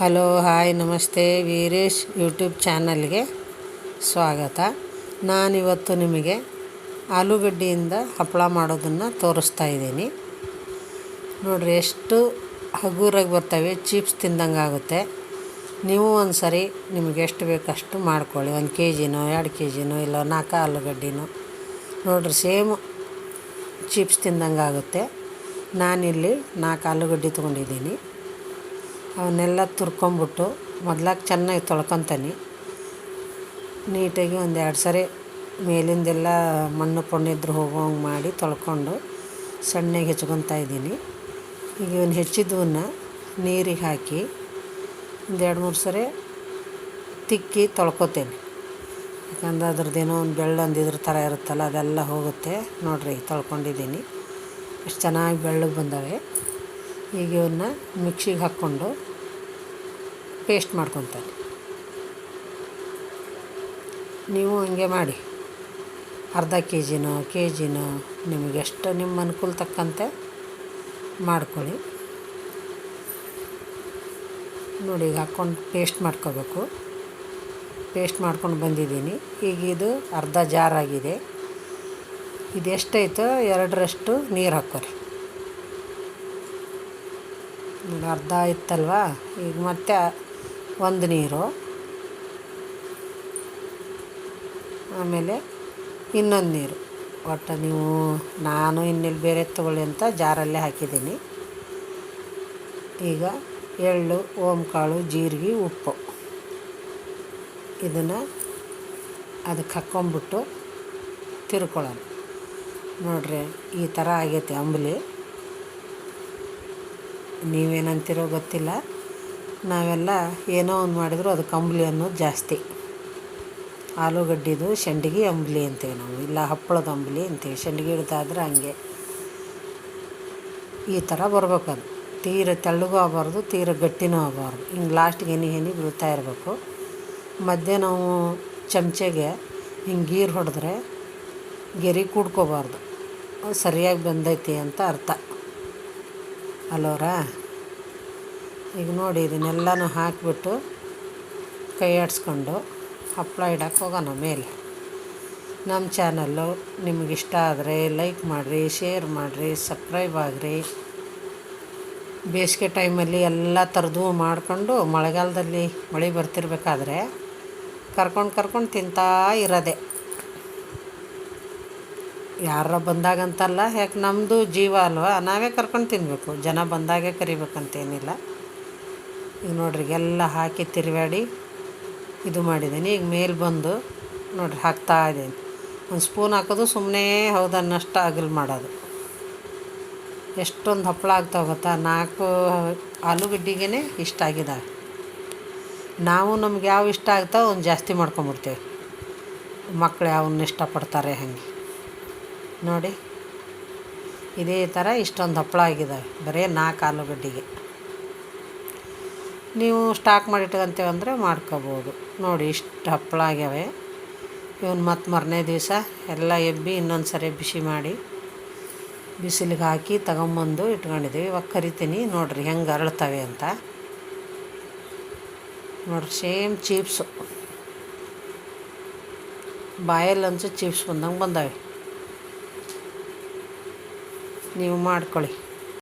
Hello, hi, ನಮಸ್ತೆ. Veeresh YouTube ಚಾನಲ್ಗೆ ಸ್ವಾಗತ. ನಾನಿವತ್ತು ನಿಮಗೆ ಆಲೂಗಡ್ಡೆಯಿಂದ ಹಪ್ಪಳ ಮಾಡೋದನ್ನು ತೋರಿಸ್ತಾ ಇದ್ದೀನಿ. ನೋಡಿರಿ, ಎಷ್ಟು ಹಗುರಾಗಿ ಬರ್ತವೆ, ಚಿಪ್ಸ್ ತಿಂದಂಗೆ ಆಗುತ್ತೆ. ನೀವು ಒಂದು ಸರಿ ನಿಮಗೆ ಎಷ್ಟು ಬೇಕು ಅಷ್ಟು ಮಾಡ್ಕೊಳ್ಳಿ. ಒಂದು ಕೆ ಜಿನೋ ಎರಡು ಕೆ ಜಿನೋ ಇಲ್ಲ, ನಾಲ್ಕು ಆಲೂಗಡ್ಡೆನೋ. ನೋಡಿರಿ, ಸೇಮ್ ಚಿಪ್ಸ್ ತಿಂದಂಗೆ ಆಗುತ್ತೆ. ನಾನಿಲ್ಲಿ ನಾಲ್ಕು ಆಲೂಗಡ್ಡೆ ತೊಗೊಂಡಿದ್ದೀನಿ. ಅವನ್ನೆಲ್ಲ ತುರ್ಕೊಂಬಿಟ್ಟು ಮೊದ್ಲಾಗಿ ಚೆನ್ನಾಗಿ ತೊಳ್ಕೊತೀನಿ. ನೀಟಾಗಿ ಒಂದು ಎರಡು ಸರಿ ಮೇಲಿಂದೆಲ್ಲ ಮಣ್ಣು ಪಣ್ಣಿದ್ರು ಹೋಗೋಂಗೆ ಮಾಡಿ ತೊಳ್ಕೊಂಡು ಸಣ್ಣಗೆ ಹೆಚ್ಕೊತಾ ಇದ್ದೀನಿ. ಈಗ ಇವನ್ನ ಹೆಚ್ಚಿದ್ದವನ್ನ ನೀರಿಗೆ ಹಾಕಿ ಒಂದು ಎರಡು ಮೂರು ಸರಿ ತಿಕ್ಕಿ ತೊಳ್ಕೊತೇನೆ. ಯಾಕಂದ್ರೆ ಅದ್ರದ್ದೇನೋ ಒಂದು ಬೆಳ್ಳೊಂದು ಇದ್ರ ಥರ ಇರುತ್ತಲ್ಲ ಅದೆಲ್ಲ ಹೋಗುತ್ತೆ. ನೋಡಿರಿ ತೊಳ್ಕೊಂಡಿದ್ದೀನಿ. ಎಷ್ಟು ಚೆನ್ನಾಗಿ ಬೆಳ್ಳಗೆ ಬಂದವೆ. ಈಗ ಇವನ್ನ ಮಿಕ್ಸಿಗೆ ಹಾಕ್ಕೊಂಡು ಪೇಸ್ಟ್ ಮಾಡ್ಕೊತಾರೆ. ನೀವು ಹಂಗೆ ಮಾಡಿ. ಅರ್ಧ ಕೆ ಜಿನೋ ಕೆ ಜಿನೋ ನಿಮಗೆ ಎಷ್ಟು ನಿಮ್ಮ ಅನುಕೂಲ ತಕ್ಕಂತೆ ಮಾಡ್ಕೊಳ್ಳಿ. ನೋಡಿ, ಈಗ ಹಾಕ್ಕೊಂಡು ಪೇಸ್ಟ್ ಮಾಡ್ಕೋಬೇಕು. ಪೇಸ್ಟ್ ಮಾಡ್ಕೊಂಡು ಬಂದಿದ್ದೀನಿ. ಈಗ ಇದು ಅರ್ಧ ಜಾರಾಗಿದೆ ಆಗಿದೆ. ಇದು ಎಷ್ಟೈತೋ ಎರಡರಷ್ಟು ನೀರು ಹಾಕೋರಿ ಅರ್ಧ ಇತ್ತಲ್ವ? ಈಗ ಮತ್ತೆ ಒಂದು ನೀರು. ಆಮೇಲೆ ಇನ್ನೊಂದು ನೀರು. ಒಟ್ಟು ನೀವು, ನಾನು ಇನ್ನೆಲ್ಲಿ ಬೇರೆ ತೊಗೊಳ್ಳಿ ಅಂತ ಜಾರಲ್ಲೇ ಹಾಕಿದ್ದೀನಿ. ಈಗ ಎಳ್ಳು, ಓಂಕಾಳು, ಜೀರಿಗೆ, ಉಪ್ಪು. ಇದನ್ನು ಅದಕ್ಕೆ ಹಾಕ್ಕೊಂಬಿಟ್ಟು ತಿರ್ಕೊಳ್ಳೋಣ. ನೋಡ್ರಿ ಈ ಥರ ಆಗೈತೆ ಅಂಬಲಿ. ನೀವೇನಂತಿರೋ ಗೊತ್ತಿಲ್ಲ. ನಾವೆಲ್ಲ ಏನೋ ಒಂದು ಮಾಡಿದ್ರು ಅದಕ್ಕೆ ಅಂಬ್ಲಿ ಅನ್ನೋದು ಜಾಸ್ತಿ. ಆಲೂಗಡ್ಡಿದು ಸಂಡಿಗೆ ಅಂಬ್ಲಿ ಅಂತೀವಿ ನಾವು. ಇಲ್ಲ ಹಪ್ಪಳದ ಅಂಬ್ಲಿ ಅಂತೀವಿ. ಸಂಡಿಗೆ ಹಿಡಿದಾದ್ರೆ ಹಂಗೆ. ಈ ಥರ ಬರ್ಬೇಕು ಅದು. ತೀರ ತೆಳ್ಳಗೂ ಆಗಬಾರ್ದು, ತೀರ ಗಟ್ಟಿನೂ ಆಗಬಾರ್ದು. ಹಿಂಗೆ ಲಾಸ್ಟಿಗೆ ಎನಿ ಎನಿ ಬೀಳ್ತಾ ಇರಬೇಕು. ಮಧ್ಯೆ ನಾವು ಚಮಚೆಗೆ ಹಿಂಗೆ ಗೀರು ಹೊಡೆದ್ರೆ ಗೆರೆ ಕೂಡ್ಕೋಬಾರ್ದು. ಸರಿಯಾಗಿ ಬಂದೈತಿ ಅಂತ ಅರ್ಥ. ಅಲ್ಲೋರಾ ಈಗ ನೋಡಿ, ಇದನ್ನೆಲ್ಲನೂ ಹಾಕಿಬಿಟ್ಟು ಕೈ ಆಡಿಸ್ಕೊಂಡು ಹಪ್ಪಳ ಇಡಕ್ಕೆ ಹೋಗೋಣ ಮೇಲೆ. ನಮ್ಮ ಚಾನಲ್ಲು ನಿಮಗಿಷ್ಟ ಆದರೆ ಲೈಕ್ ಮಾಡಿರಿ ಶೇರ್ ಮಾಡಿರಿ ಸಬ್ಸ್ಕ್ರೈಬ್ ಆಗಿರಿ. ಬೇಸಿಗೆ ಟೈಮಲ್ಲಿ ಎಲ್ಲ ಥರದ್ದು ಮಾಡಿಕೊಂಡು ಮಳೆಗಾಲದಲ್ಲಿ ಮಳೆ ಬರ್ತಿರ್ಬೇಕಾದ್ರೆ ಕರ್ಕೊಂಡು ಕರ್ಕೊಂಡು ತಿಂತಾ ಇರೋದೆ. ಯಾರ ಬಂದಾಗ ಅಂತಲ್ಲ ಯಾಕೆ ನಮ್ಮದು ಜೀವ ಅಲ್ವಾ? ನಾವೇ ಕರ್ಕೊಂಡು ತಿನ್ನಬೇಕು ಜನ ಬಂದಾಗೆ ಕರಿಬೇಕಂತೇನಿಲ್ಲ. ಈಗ ನೋಡ್ರಿ, ಎಲ್ಲ ಹಾಕಿ ತಿರುವಾಡಿ ಇದು ಮಾಡಿದ್ದೀನಿ ಈಗ ಮೇಲೆ ಬಂದು ನೋಡ್ರಿ, ಹಾಕ್ತಾ ಇದ್ದೀನಿ ಒಂದು ಸ್ಪೂನ್ ಹಾಕೋದು ಸುಮ್ಮನೆ ಹೌದನ್ನಷ್ಟು ಅಗಲು ಮಾಡೋದು. ಎಷ್ಟೊಂದು ಹಪ್ಪಳ ಆಗ್ತಾವೆ ಗೊತ್ತಾ? ನಾಲ್ಕು ಆಲೂಗಡ್ಡಿಗೆ ಇಷ್ಟ ಆಗಿದೆ? ನಾವು ನಮ್ಗೆ ಯಾವ ಇಷ್ಟ ಆಗ್ತಾವೆ ಒಂದು ಜಾಸ್ತಿ ಮಾಡ್ಕೊಂಬಿಡ್ತೇವೆ. ಮಕ್ಕಳು ಯಾವನ್ನ ಇಷ್ಟಪಡ್ತಾರೆ ಹಾಗೆ. ನೋಡಿ. ಇದೇ ಥರ ಇಷ್ಟೊಂದು ಹಪ್ಪಳ ಆಗಿದ್ದಾವೆ ಬರೀ ನಾಲ್ಕು ಆಲೂಗಡ್ಡೆಗೆ. ನೀವು ಸ್ಟಾಕ್ ಮಾಡಿ ಇಟ್ಕೊಂತೇವೆ ಅಂದರೆ ಮಾಡ್ಕೋಬೋದು. ನೋಡಿ ಇಷ್ಟು ಹಪ್ಪಳ ಆಗ್ಯಾವೆ. ಇವನು ಮತ್ತು ಮರನೇ ದಿವಸ ಎಲ್ಲ ಎಬ್ಬಿ ಇನ್ನೊಂದು ಸರಿ ಬಿಸಿ ಮಾಡಿ ಬಿಸಿಲಿಗೆ ಹಾಕಿ ತಗೊಂಬಂದು ಇಟ್ಕೊಂಡಿದ್ದೀವಿ ಇವಾಗ ಕರಿತೀನಿ. ನೋಡಿರಿ ಹೆಂಗೆ ಅರಳ್ತವೆ ಅಂತ. ನೋಡಿರಿ ಸೇಮ್ ಚೀಪ್ಸು. ಬಾಯಲ್ಲಂತೂ ಚಿಪ್ಸ್ ಬಂದಂಗೆ ಬಂದವೆ. ನೀವು ಮಾಡ್ಕೊಳ್ಳಿ